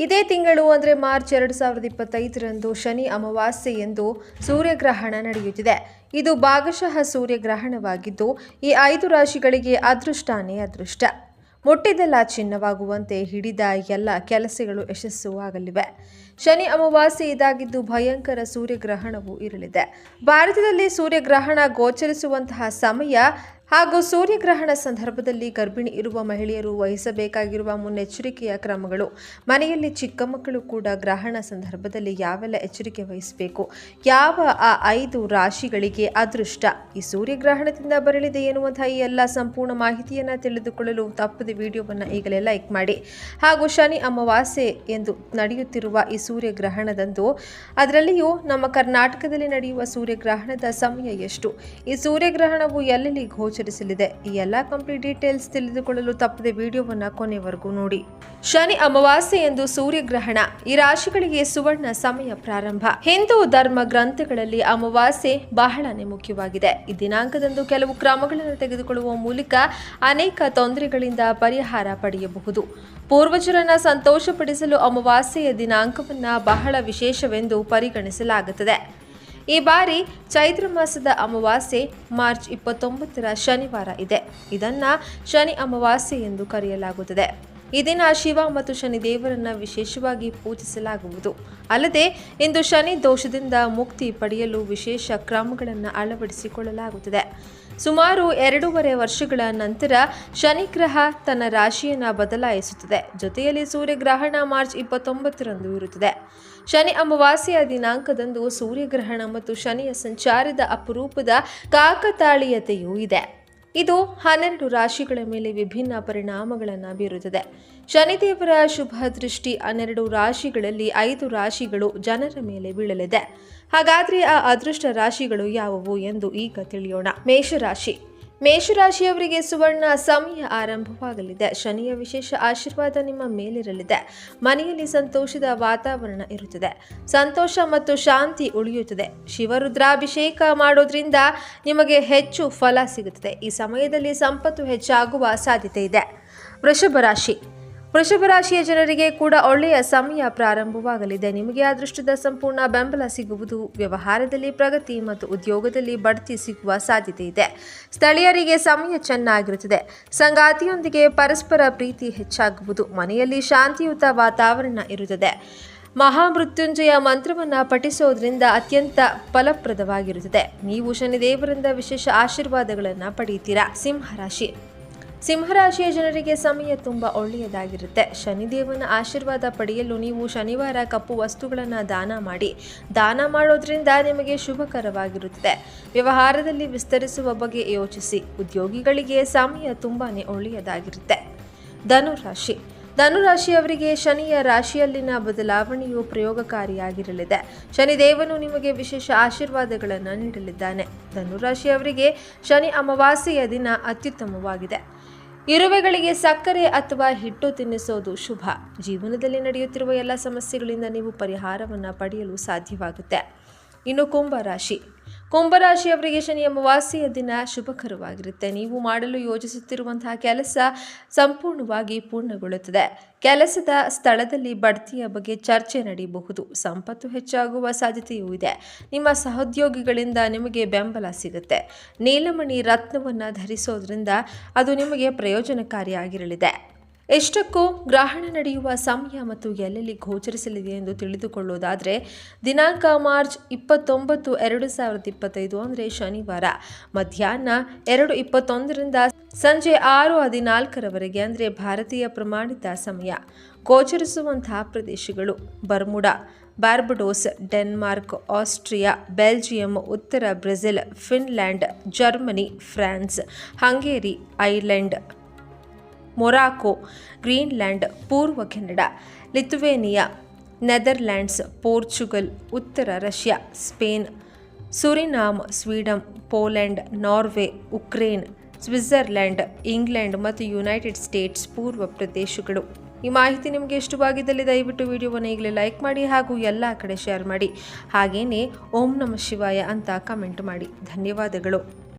ಇದೇ ತಿಂಗಳು ಅಂದರೆ ಮಾರ್ಚ್ ಎರಡು ಸಾವಿರದ ಇಪ್ಪತ್ತೈದರಂದು ಶನಿ ಅಮಾವಾಸ್ಯೆ ಎಂದು ಸೂರ್ಯಗ್ರಹಣ ನಡೆಯುತ್ತಿದೆ. ಇದು ಭಾಗಶಃ ಸೂರ್ಯಗ್ರಹಣವಾಗಿದ್ದು, ಈ ಐದು ರಾಶಿಗಳಿಗೆ ಅದೃಷ್ಟಾನೇ ಅದೃಷ್ಟ. ಮುಟ್ಟಿದೆಲ್ಲ ಚಿನ್ನವಾಗುವಂತೆ ಹಿಡಿದ ಎಲ್ಲ ಕೆಲಸಗಳು ಯಶಸ್ಸು ಆಗಲಿವೆ ಶನಿ ಅಮಾವಾಸ್ಯೆ ಇದಾಗಿದ್ದು ಭಯಂಕರ ಸೂರ್ಯಗ್ರಹಣವು ಇರಲಿದೆ. ಭಾರತದಲ್ಲಿ ಸೂರ್ಯಗ್ರಹಣ ಗೋಚರಿಸುವಂತಹ ಸಮಯ ಹಾಗೂ ಸೂರ್ಯಗ್ರಹಣ ಸಂದರ್ಭದಲ್ಲಿ ಗರ್ಭಿಣಿ ಇರುವ ಮಹಿಳೆಯರು ವಹಿಸಬೇಕಾಗಿರುವ ಮುನ್ನೆಚ್ಚರಿಕೆಯ ಕ್ರಮಗಳು. ಮನೆಯಲ್ಲಿ ಚಿಕ್ಕ ಮಕ್ಕಳು ಕೂಡ ಗ್ರಹಣ ಸಂದರ್ಭದಲ್ಲಿ ಯಾವೆಲ್ಲ ಎಚ್ಚರಿಕೆ ವಹಿಸಬೇಕು? ಯಾವ ಆ ಐದು ರಾಶಿಗಳಿಗೆ ಅದೃಷ್ಟ? ಈ ಸೂರ್ಯಗ್ರಹಣದಿಂದ ಬರಲಿದೆ ಎನ್ನುವಂತಹ ಈ ಎಲ್ಲ ಸಂಪೂರ್ಣ ಮಾಹಿತಿಯನ್ನು ತಿಳಿದುಕೊಳ್ಳಲು ತಪ್ಪದೆ ವಿಡಿಯೋವನ್ನು ಈಗಲೇ ಲೈಕ್ ಮಾಡಿ. ಹಾಗೂ ಶನಿ ಅಮಾವಾಸ್ಯೆ ಎಂದು ನಡೆಯುತ್ತಿರುವ ಈ ಸೂರ್ಯಗ್ರಹಣದಂದು ಅದರಲ್ಲಿಯೂ ನಮ್ಮ ಕರ್ನಾಟಕದಲ್ಲಿ ನಡೆಯುವ ಸೂರ್ಯಗ್ರಹಣದ ಸಮಯ ಎಷ್ಟು? ಈ ಸೂರ್ಯಗ್ರಹಣವು ಎಲ್ಲೆಲ್ಲಿ ಗೋಚರಿಸಲಿದೆ. ಈ ಎಲ್ಲ ಕಂಪ್ಲೀಟ್ ಡೀಟೇಲ್ಸ್ ತಿಳಿದುಕೊಳ್ಳಲು ತಪ್ಪದೆ ವಿಡಿಯೋವನ್ನು ಕೊನೆವರೆಗೂ ನೋಡಿ. ಶನಿ ಅಮಾವಾಸ್ಯೆ ಎಂದು ಸೂರ್ಯಗ್ರಹಣ. ಈ ರಾಶಿಗಳಿಗೆ ಸುವರ್ಣ ಸಮಯ ಪ್ರಾರಂಭ. ಹಿಂದೂ ಧರ್ಮ ಗ್ರಂಥಗಳಲ್ಲಿ ಅಮಾವಾಸ್ಯೆ ಬಹಳನೇ ಮುಖ್ಯವಾಗಿದೆ. ಈ ದಿನಾಂಕದಂದು ಕೆಲವು ಕ್ರಮಗಳನ್ನು ತೆಗೆದುಕೊಳ್ಳುವ ಮೂಲಕ ಅನೇಕ ತೊಂದರೆಗಳಿಂದ ಪರಿಹಾರ ಪಡೆಯಬಹುದು. ಪೂರ್ವಜರನ್ನ ಸಂತೋಷಪಡಿಸಲು ಅಮಾವಾಸ್ಯೆಯ ದಿನಾಂಕವನ್ನ ಬಹಳ ವಿಶೇಷವೆಂದು ಪರಿಗಣಿಸಲಾಗುತ್ತದೆ. ಈ ಬಾರಿ ಚೈತ್ರ ಮಾಸದ ಅಮಾವಾಸ್ಯೆ ಮಾರ್ಚ್ ಇಪ್ಪತ್ತೊಂಬತ್ತರ ಶನಿವಾರ ಇದೆ. ಇದನ್ನ ಶನಿ ಅಮಾವಾಸ್ಯೆ ಎಂದು ಕರೆಯಲಾಗುತ್ತದೆ. ಈ ದಿನ ಶಿವ ಮತ್ತು ಶನಿ ದೇವರನ್ನ ವಿಶೇಷವಾಗಿ ಪೂಜಿಸಲಾಗುವುದು. ಅಲ್ಲದೆ ಇಂದು ಶನಿ ದೋಷದಿಂದ ಮುಕ್ತಿ ಪಡೆಯಲು ವಿಶೇಷ ಕ್ರಮಗಳನ್ನು ಅಳವಡಿಸಿಕೊಳ್ಳಲಾಗುತ್ತದೆ. ಸುಮಾರು ಎರಡೂವರೆ ವರ್ಷಗಳ ನಂತರ ಶನಿ ಗ್ರಹ ತನ್ನ ರಾಶಿಯನ್ನು ಬದಲಾಯಿಸುತ್ತದೆ. ಜೊತೆಯಲ್ಲಿ ಸೂರ್ಯಗ್ರಹಣ ಮಾರ್ಚ್ ಇಪ್ಪತ್ತೊಂಬತ್ತರಂದು ಇರುತ್ತದೆ. ಶನಿ ಅಮಾವಾಸ್ಯೆಯ ದಿನಾಂಕದಂದು ಸೂರ್ಯಗ್ರಹಣ ಮತ್ತು ಶನಿಯ ಸಂಚಾರದ ಅಪರೂಪದ ಕಾಕತಾಳೀಯತೆಯೂ ಇದೆ. ಇದು ಹನ್ನೆರಡು ರಾಶಿಗಳ ಮೇಲೆ ವಿಭಿನ್ನ ಪರಿಣಾಮಗಳನ್ನು ಬೀರುತ್ತದೆ. ಶನಿದೇವರ ಶುಭ ದೃಷ್ಟಿ ಹನ್ನೆರಡು ರಾಶಿಗಳಲ್ಲಿ ಐದು ರಾಶಿಗಳು ಜನರ ಮೇಲೆ ಬೀಳಲಿದೆ. ಹಾಗಾದ್ರೆ ಆ ಅದೃಷ್ಟ ರಾಶಿಗಳು ಯಾವುವು ಎಂದು ಈಗ ತಿಳಿಯೋಣ. ಮೇಷರಾಶಿ. ಮೇಷರಾಶಿಯವರಿಗೆ ಸುವರ್ಣ ಸಮಯ ಆರಂಭವಾಗಲಿದೆ. ಶನಿಯ ವಿಶೇಷ ಆಶೀರ್ವಾದ ನಿಮ್ಮ ಮೇಲಿರಲಿದೆ. ಮನೆಯಲ್ಲಿ ಸಂತೋಷದ ವಾತಾವರಣ ಇರುತ್ತದೆ. ಸಂತೋಷ ಮತ್ತು ಶಾಂತಿ ಉಳಿಯುತ್ತದೆ. ಶಿವರುದ್ರಾಭಿಷೇಕ ಮಾಡೋದ್ರಿಂದ ನಿಮಗೆ ಹೆಚ್ಚು ಫಲ ಸಿಗುತ್ತದೆ. ಈ ಸಮಯದಲ್ಲಿ ಸಂಪತ್ತು ಹೆಚ್ಚಾಗುವ ಸಾಧ್ಯತೆ ಇದೆ. ವೃಷಭ ರಾಶಿ ವೃಷಭ ರಾಶಿಯ ಜನರಿಗೆ ಕೂಡ ಒಳ್ಳೆಯ ಸಮಯ ಪ್ರಾರಂಭವಾಗಲಿದೆ. ನಿಮಗೆ ಅದೃಷ್ಟದ ಸಂಪೂರ್ಣ ಬೆಂಬಲ ಸಿಗುವುದು ವ್ಯವಹಾರದಲ್ಲಿ, ಪ್ರಗತಿ ಮತ್ತು ಉದ್ಯೋಗದಲ್ಲಿ ಬಡ್ತಿ ಸಿಗುವ ಸಾಧ್ಯತೆ ಇದೆ. ಸ್ಥಳೀಯರಿಗೆ ಸಮಯ ಚೆನ್ನಾಗಿರುತ್ತದೆ. ಸಂಗಾತಿಯೊಂದಿಗೆ ಪರಸ್ಪರ ಪ್ರೀತಿ ಹೆಚ್ಚಾಗುವುದು, ಮನೆಯಲ್ಲಿ ಶಾಂತಿಯುತ ವಾತಾವರಣ ಇರುತ್ತದೆ. ಮಹಾಮೃತ್ಯುಂಜಯ ಮಂತ್ರವನ್ನು ಪಠಿಸೋದ್ರಿಂದ ಅತ್ಯಂತ ಫಲಪ್ರದವಾಗಿರುತ್ತದೆ. ನೀವು ಶನಿದೇವರಿಂದ ವಿಶೇಷ ಆಶೀರ್ವಾದಗಳನ್ನು ಪಡೆಯುತ್ತೀರಾ? ಸಿಂಹರಾಶಿ ಸಿಂಹರಾಶಿಯ ಜನರಿಗೆ ಸಮಯ ತುಂಬ ಒಳ್ಳೆಯದಾಗಿರುತ್ತೆ. ಶನಿದೇವನ ಆಶೀರ್ವಾದ ಪಡೆಯಲು ನೀವು ಶನಿವಾರ ಕಪ್ಪು ವಸ್ತುಗಳನ್ನು ದಾನ ಮಾಡಿ. ದಾನ ಮಾಡೋದ್ರಿಂದ ನಿಮಗೆ ಶುಭಕರವಾಗಿರುತ್ತದೆ. ವ್ಯವಹಾರದಲ್ಲಿ ವಿಸ್ತರಿಸುವ ಬಗ್ಗೆ ಯೋಚಿಸಿ. ಉದ್ಯೋಗಿಗಳಿಗೆ ಸಮಯ ತುಂಬಾ ಒಳ್ಳೆಯದಾಗಿರುತ್ತೆ. ಧನುರಾಶಿ. ಧನುರಾಶಿಯವರಿಗೆ ಶನಿಯ ರಾಶಿಯಲ್ಲಿನ ಬದಲಾವಣೆಯು ಪ್ರಯೋಗಕಾರಿಯಾಗಿರಲಿದೆ. ಶನಿದೇವನು ನಿಮಗೆ ವಿಶೇಷ ಆಶೀರ್ವಾದಗಳನ್ನು ನೀಡಲಿದ್ದಾನೆ. ಧನುರಾಶಿಯವರಿಗೆ ಶನಿ ಅಮಾವಾಸ್ಯೆಯ ದಿನ ಅತ್ಯುತ್ತಮವಾಗಿದೆ. ಇರುವೆಗಳಿಗೆ ಸಕ್ಕರೆ ಅಥವಾ ಹಿಟ್ಟು ತಿನ್ನಿಸೋದು ಶುಭ. ಜೀವನದಲ್ಲಿ ನಡೆಯುತ್ತಿರುವ ಎಲ್ಲ ಸಮಸ್ಯೆಗಳಿಂದ ನೀವು ಪರಿಹಾರವನ್ನು ಪಡೆಯಲು ಸಾಧ್ಯವಾಗುತ್ತೆ. ಇನ್ನು ಕುಂಭರಾಶಿ ಕುಂಭರಾಶಿಯವರಿಗೆ ಶನಿ ಅಮಾವಾಸ್ಯೆಯ ದಿನ ಶುಭಕರವಾಗಿರುತ್ತೆ. ನೀವು ಮಾಡಲು ಯೋಜಿಸುತ್ತಿರುವಂತಹ ಕೆಲಸ ಸಂಪೂರ್ಣವಾಗಿ ಪೂರ್ಣಗೊಳ್ಳುತ್ತದೆ. ಕೆಲಸದ ಸ್ಥಳದಲ್ಲಿ ಬಡ್ತಿಯ ಬಗ್ಗೆ ಚರ್ಚೆ ನಡೆಯಬಹುದು ಸಂಪತ್ತು ಹೆಚ್ಚಾಗುವ ಸಾಧ್ಯತೆಯೂ ಇದೆ. ನಿಮ್ಮ ಸಹೋದ್ಯೋಗಿಗಳಿಂದ ನಿಮಗೆ ಬೆಂಬಲ ಸಿಗುತ್ತೆ. ನೀಲಮಣಿ ರತ್ನವನ್ನು ಧರಿಸೋದ್ರಿಂದ ಅದು ನಿಮಗೆ ಪ್ರಯೋಜನಕಾರಿಯಾಗಿರಲಿದೆ. ಎಷ್ಟಕ್ಕೂ ಗ್ರಹಣ ನಡೆಯುವ ಸಮಯ ಮತ್ತು ಎಲ್ಲೆಲ್ಲಿ ಗೋಚರಿಸಲಿದೆ ಎಂದು ತಿಳಿದುಕೊಳ್ಳುವುದಾದರೆ, ದಿನಾಂಕ ಮಾರ್ಚ್ ಇಪ್ಪತ್ತೊಂಬತ್ತು, ಎರಡು ಸಾವಿರದ ಇಪ್ಪತ್ತೈದು ಅಂದರೆ ಶನಿವಾರ. ಮಧ್ಯಾಹ್ನ ಎರಡು ಇಪ್ಪತ್ತೊಂದರಿಂದ ಸಂಜೆ ಆರು ಹದಿನಾಲ್ಕರವರೆಗೆ ಅಂದರೆ ಭಾರತೀಯ ಪ್ರಮಾಣಿತ ಸಮಯ. ಗೋಚರಿಸುವಂತಹ ಪ್ರದೇಶಗಳು Bermuda, Barbados, Denmark, Austria, Belgium, ಉತ್ತರ Brazil, Finland, Germany, France, Hungary, Ireland Morocco, Greenland, ಪೂರ್ವ ಕೆನಡಾ, ಲಿಥುವೇನಿಯಾ, ನೆದರ್ಲ್ಯಾಂಡ್ಸ್, ಪೋರ್ಚುಗಲ್, ಉತ್ತರ Russia, Spain, Suriname Sweden Poland, Norway, Ukraine, Switzerland, England ಮತ್ತು ಯುನೈಟೆಡ್ ಸ್ಟೇಟ್ಸ್ ಪೂರ್ವ ಪ್ರದೇಶಗಳು. ಈ ಮಾಹಿತಿ ನಿಮಗೆ ಇಷ್ಟವಾಗಿದ್ದಲ್ಲಿ ದಯವಿಟ್ಟು ವಿಡಿಯೋವನ್ನು ಈಗಲೇ ಲೈಕ್ ಮಾಡಿ ಹಾಗೂ ಎಲ್ಲ ಕಡೆ ಶೇರ್ ಮಾಡಿ. ಹಾಗೆಯೇ ಓಂ ನಮ ಶಿವಾಯ ಅಂತ ಕಮೆಂಟ್ ಮಾಡಿ. ಧನ್ಯವಾದಗಳು.